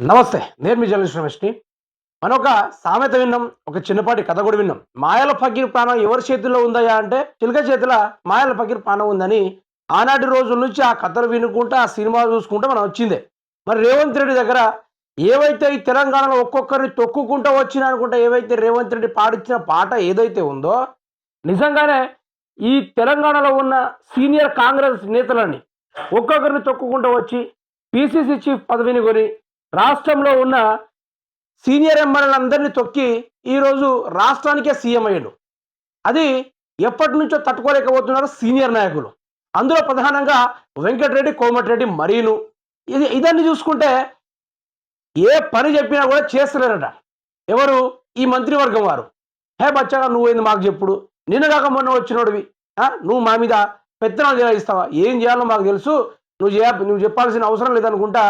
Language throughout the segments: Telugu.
నమస్తే నేను మీ జర్నలిస్ట్ రమేష్ని మనం ఒక సామెత విన్నాం ఒక చిన్నపాటి కథ కూడా విన్నాం. మాయల ఫకీర్ ప్రాణం ఎవరి చేతిలో ఉందయా అంటే చిలక చేతిలో మాయల ఫకీర్ ప్రాణం ఉందని ఆనాటి రోజుల నుంచి ఆ కథలు వినుకుంటూ ఆ సినిమా చూసుకుంటూ మనం వచ్చిందే. మరి రేవంత్ రెడ్డి దగ్గర ఏవైతే ఈ తెలంగాణలో ఒక్కొక్కరిని తొక్కుకుంటూ వచ్చిన అనుకుంటా ఏవైతే రేవంత్ రెడ్డి పాడించిన పాట ఏదైతే ఉందో నిజంగానే ఈ తెలంగాణలో ఉన్న సీనియర్ కాంగ్రెస్ నేతలని ఒక్కొక్కరిని తొక్కుకుంటూ వచ్చి పిసిసి చీఫ్ పదవిని కొని రాష్ట్రంలో ఉన్న సీనియర్ ఎమ్మెల్యేలందరినీ తొక్కి ఈరోజు రాష్ట్రానికే సీఎం అయ్యాడు. అది ఎప్పటి నుంచో తట్టుకోలేకపోతున్నారు సీనియర్ నాయకులు. అందులో ప్రధానంగా వెంకటరెడ్డి కోమటిరెడ్డి మరీను. ఇది ఇదన్నీ చూసుకుంటే ఏ పని చెప్పినా కూడా చేస్తలేరట. ఎవరు? ఈ మంత్రివర్గం వారు. హే బచ్చగా నువ్వేంది మాకు చెప్పుడు? నిన్న కాక మొన్న వచ్చినోడివి. నువ్వు మా మీద పెత్తనాలు చేయిస్తావా ఏం చేయాలో మాకు తెలుసు. నువ్వు చేయ నువ్వు చెప్పాల్సిన అవసరం లేదనుకుంటా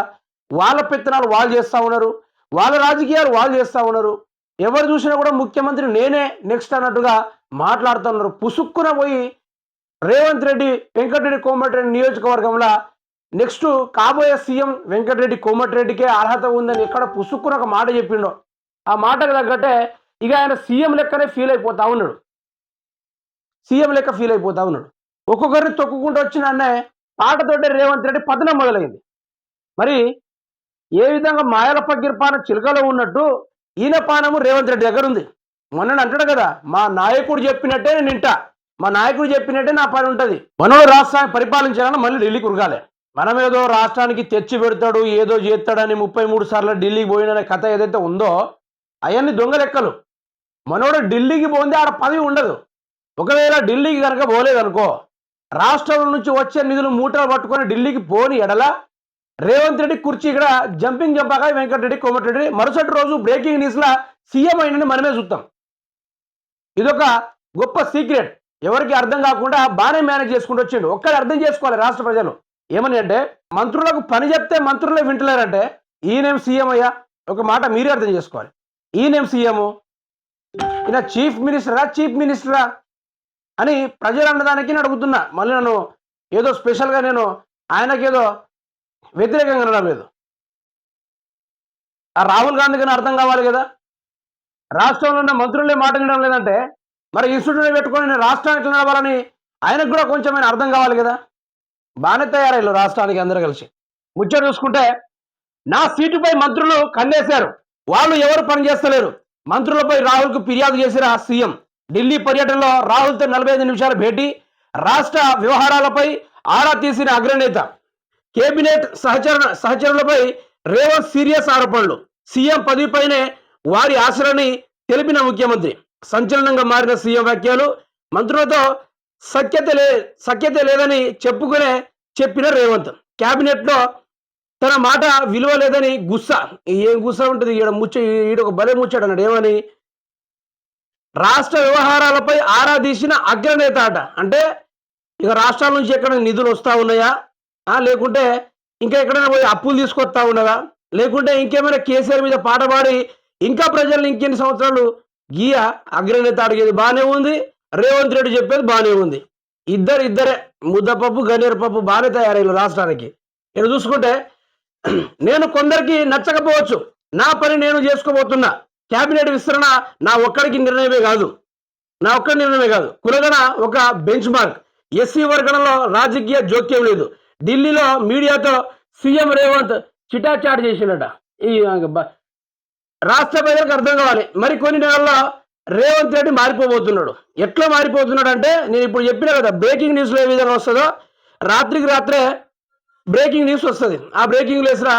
వాళ్ళ పెత్తనాలు వాళ్ళు చేస్తూ ఉన్నారు. వాళ్ళ రాజకీయాలు వాళ్ళు చేస్తూ ఉన్నారు. ఎవరు చూసినా కూడా ముఖ్యమంత్రి నేనే నెక్స్ట్ అన్నట్టుగా మాట్లాడుతున్నారు పుసుక్కున పోయి రేవంత్ రెడ్డి వెంకటరెడ్డి కోమటిరెడ్డి నియోజకవర్గంలో నెక్స్ట్ కాబోయే సీఎం వెంకటరెడ్డి కోమటిరెడ్డికే అర్హత ఉందని ఎక్కడ పుసుక్కున ఒక మాట చెప్పిండో. ఆ మాటకు తగ్గట్టే ఇక ఆయన సీఎం లెక్కనే ఫీల్ అయిపోతా ఉన్నాడు. సీఎం లెక్క ఫీల్ అయిపోతా ఉన్నాడు. ఒక్కొక్కరిని తొక్కుకుంటూ వచ్చిన అన్నే పాటతోటే రేవంత్ రెడ్డి పతనం మొదలైంది. మరి ఏ విధంగా మాయల పగిర్పాన చిలకలో ఉన్నట్టు ఈయన పానము రేవంత్ రెడ్డి దగ్గర ఉంది మొన్న అంటాడు కదా మా నాయకుడు చెప్పినట్టే నేను వింటా మా నాయకుడు చెప్పినట్టే నా పని ఉంటుంది. మనోడు రాష్ట్రాన్ని పరిపాలించాలని మళ్ళీ ఢిల్లీకి ఉరగాలి మనం ఏదో రాష్ట్రానికి తెచ్చి పెడతాడు ఏదో చేస్తాడని ముప్పై మూడు సార్లు ఢిల్లీకి పోయిన కథ ఏదైతే ఉందో అవన్నీ దొంగ లెక్కలు. మనోడు ఢిల్లీకి పోంది ఆడ పదవి ఉండదు. ఒకవేళ ఢిల్లీకి కనుక పోలేదనుకో రాష్ట్రం నుంచి వచ్చే నిధులు మూటలు పట్టుకొని ఢిల్లీకి పోని ఎడల రేవంత్ రెడ్డి కుర్చీ ఇక్కడ జంపింగ్ జంపాక వెంకటరెడ్డి కోమటిరెడ్డి మరుసటి రోజు బ్రేకింగ్ న్యూస్లా సీఎం అయినని మనమే చూస్తాం. ఇదొక గొప్ప సీక్రెట్ ఎవరికి అర్థం కాకుండా బాగానే మేనేజ్ చేసుకుంటూ వచ్చిండు. ఒక్కటి అర్థం చేసుకోవాలి రాష్ట్ర ప్రజలు. ఏమని అంటే మంత్రులకు పని చెప్తే మంత్రులే వింటలేరంటే ఈయనేం సీఎం అయ్యా? ఒక మాట మీరే అర్థం చేసుకోవాలి. ఈయనేం సీఎం? ఈయన చీఫ్ మినిస్టరా చీఫ్ మినిస్టరా అని ప్రజలు అన్నదానికి నేను అడుగుతున్నా. మళ్ళీ నన్ను ఏదో స్పెషల్గా నేను ఆయనకేదో వ్యతిరేకంగా అనడం లేదు. ఆ రాహుల్ గాంధీ అర్థం కావాలి కదా? రాష్ట్రంలో ఉన్న మంత్రులే మాట వినడం లేదంటే మరి ఇన్స్టిట్యూట్ని పెట్టుకొని నేను రాష్ట్రానికి నడవాలని ఆయనకు కూడా కొంచెం అర్థం కావాలి కదా? బాగానే తయారయ్యారు రాష్ట్రానికి అందరూ కలిసి. ముచ్చట చూసుకుంటే నా సీటుపై మంత్రులు కన్నేశారు. వాళ్ళు ఎవరు పని చేస్తలేరు. మంత్రులపై రాహుల్కు ఫిర్యాదు చేసిన సీఎం. ఢిల్లీ పర్యటనలో రాహుల్తో నలభై ఐదు నిమిషాల భేటీ. రాష్ట్ర వ్యవహారాలపై ఆరా తీసిన అగ్రనేత. కేబినెట్ సహచర సహచరులపై రేవంత్ సీరియస్ ఆరోపణలు. సీఎం పదవిపైనే వారి ఆశలని తెలిపిన ముఖ్యమంత్రి. సంచలనంగా మారిన సీఎం వ్యాఖ్యలు మంత్రులతో సఖ్యత లే సఖ్యత లేదని చెప్పుకునే చెప్పిన రేవంత్. క్యాబినెట్లో తన మాట విలువ లేదని గుస్స. ఏం గుస్స ఉంటుంది? ఈడ ముచ్చ ఈడ ఒక బలే ముచ్చాడు అన్నాడు ఏమని? రాష్ట్ర వ్యవహారాలపై ఆరా తీసిన అగ్రనేత అట. అంటే ఇక రాష్ట్రాల నుంచి ఎక్కడ నిధులు వస్తా ఉన్నాయా? లేకుంటే ఇంకా ఎక్కడైనా పోయి అప్పులు తీసుకొస్తా ఉన్నదా? లేకుంటే ఇంకేమైనా కేసీఆర్ మీద పాట పాడి ఇంకా ప్రజల్ని ఇంకెన్ని సంవత్సరాలు గీయ అగ్రనేత అడిగేది బాగానే ఉంది రేవంత్ రెడ్డి చెప్పేది బాగానే ఉంది. ఇద్దరు ఇద్దరే ముద్దపప్పు గన్నేరు పప్పు బాగానే తయారయ్యారు రాష్ట్రానికి. ఇక్కడ చూసుకుంటే నేను కొందరికి నచ్చకపోవచ్చు నా పని నేను చేసుకోబోతున్నా. క్యాబినెట్ విస్తరణ నా ఒక్కడికి నిర్ణయమే కాదు. నా ఒక్కడి నిర్ణయమే కాదు. కులగన ఒక బెంచ్ మార్క్ ఎస్సీ వర్గంలో రాజకీయ జోక్యం లేదు. ఢిల్లీలో మీడియాతో సీఎం రేవంత్ చిటాచాట్ చేసిండట. ఈ రాష్ట్ర ప్రజలకు అర్థం కావాలి. మరి కొన్ని నెలల్లో రేవంత్ రెడ్డి మారిపోబోతున్నాడు. ఎట్లా మారిపోతున్నాడు అంటే నేను ఇప్పుడు చెప్పిన కదా బ్రేకింగ్ న్యూస్లో ఏ విధంగా వస్తుందో. రాత్రికి రాత్రే బ్రేకింగ్ న్యూస్ వస్తుంది. ఆ బ్రేకింగ్ న్యూస్లో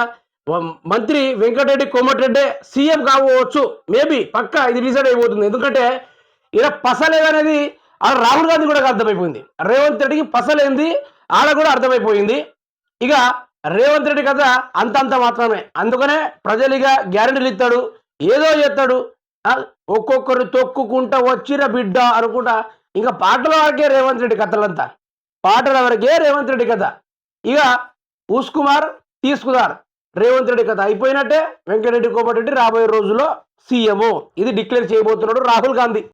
మంత్రి వెంకటరెడ్డి కోమటిరెడ్డి సీఎం కావచ్చు. మేబీ పక్కా ఇది డిసైడ్ అయిపోతుంది. ఎందుకంటే ఇలా పసలేదనేది ఆ రాహుల్ గాంధీ కూడా అర్థమైపోయింది. రేవంత్ రెడ్డికి పసలేంది ఆడ కూడా అర్థమైపోయింది. ఇక రేవంత్ రెడ్డి కథ అంతంత మాత్రమే. అందుకనే ప్రజలు ఇక గ్యారెంటీలు ఇస్తాడు. ఏదో చేస్తాడు. ఒక్కొక్కరు తొక్కుకుంటా వచ్చిన బిడ్డ అనుకుంటా. ఇంకా పాటల వరకే రేవంత్ రెడ్డి కథలంతా. పాటల వరకే రేవంత్ రెడ్డి కథ. ఇక ఉస్కుమార్ తీసుకుదార్ రేవంత్ రెడ్డి కథ అయిపోయినట్టే వెంకటరెడ్డి కోమటిరెడ్డి రాబోయే రోజుల్లో సీఎం. ఇది డిక్లేర్ చేయబోతున్నాడు రాహుల్ గాంధీ.